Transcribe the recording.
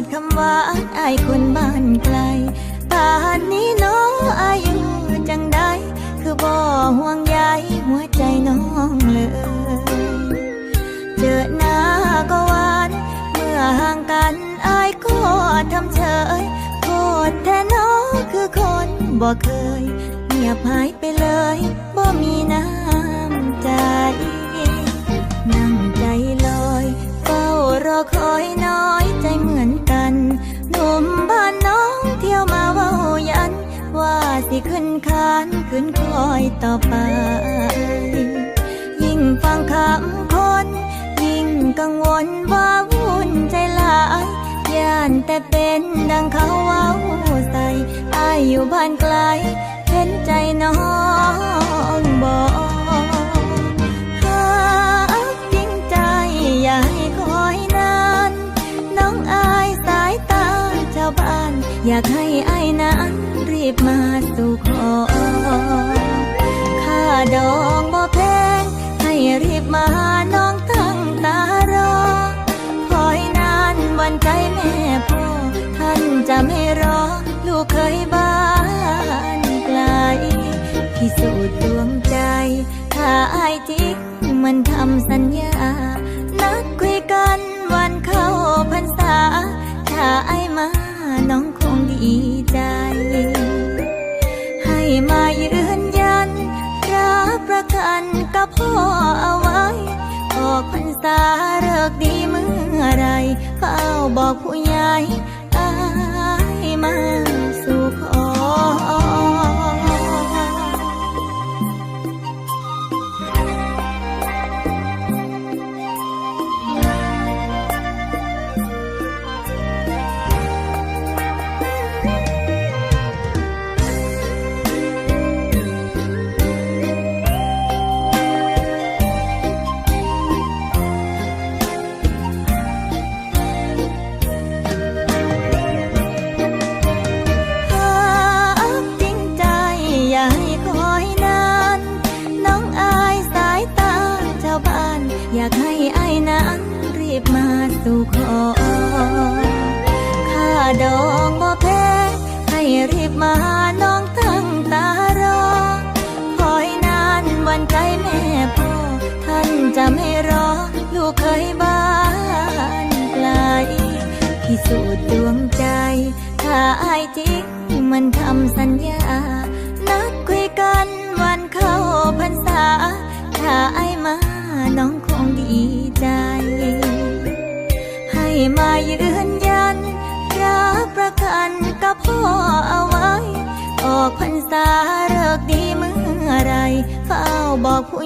ดคำหว่าอายคนบ้านไกลป่านนี้น้องอายุจังใดคือบ่ห่วงใยหัวใจน้องเลย เจอหน้าก็หวาน เมื่อห่างกันอายก็ทำเฉยโทษแท้น้องคือคนบ่เคยเงียบหายไปเลยบ่มีน้ำ ขึ้นคานขึ้นคอยต่อไป ยิ่งฟังคำคน ยิ่งกังวลว่าวุ่นใจหลายย่านแต่เป็นดังเขาว้าใส่อายอยู่บ้านไกลเห็นใจน้องบอกากให้อายนั้นรีบมาสู่ขอค่าดองบ่แพง ให้รีบมาน้องตั้งตารอ คอยนานวันใจแม่พ่อ ท่านจะไม่รอ ลูกเคยบ้านไกล พิสูจน์ดวงใจ ถ้าอายจริงมันทำสัญญา มายืนยัน รับประกันกับพ่อเอาไว้ ออกพรรษาเลิกดีเมื่อไรเฝ้าบอกผู้ใหญ่ากให้อายนั้นรีบมาสู่ขอค่าดองบ่แพงให้รีบมาน้องตั้งตารอ คอยนานวันใจแม่พ่อ ท่านจะไม่รอ ลูกเคยบ้านไกลพิสูจน์ดวงใจ ถ้าอายจริงมันทำสัญญา นัดคุยกันวันเข้าพ ตาเลิกดีเมื่อไรเฝ้าบอกผู้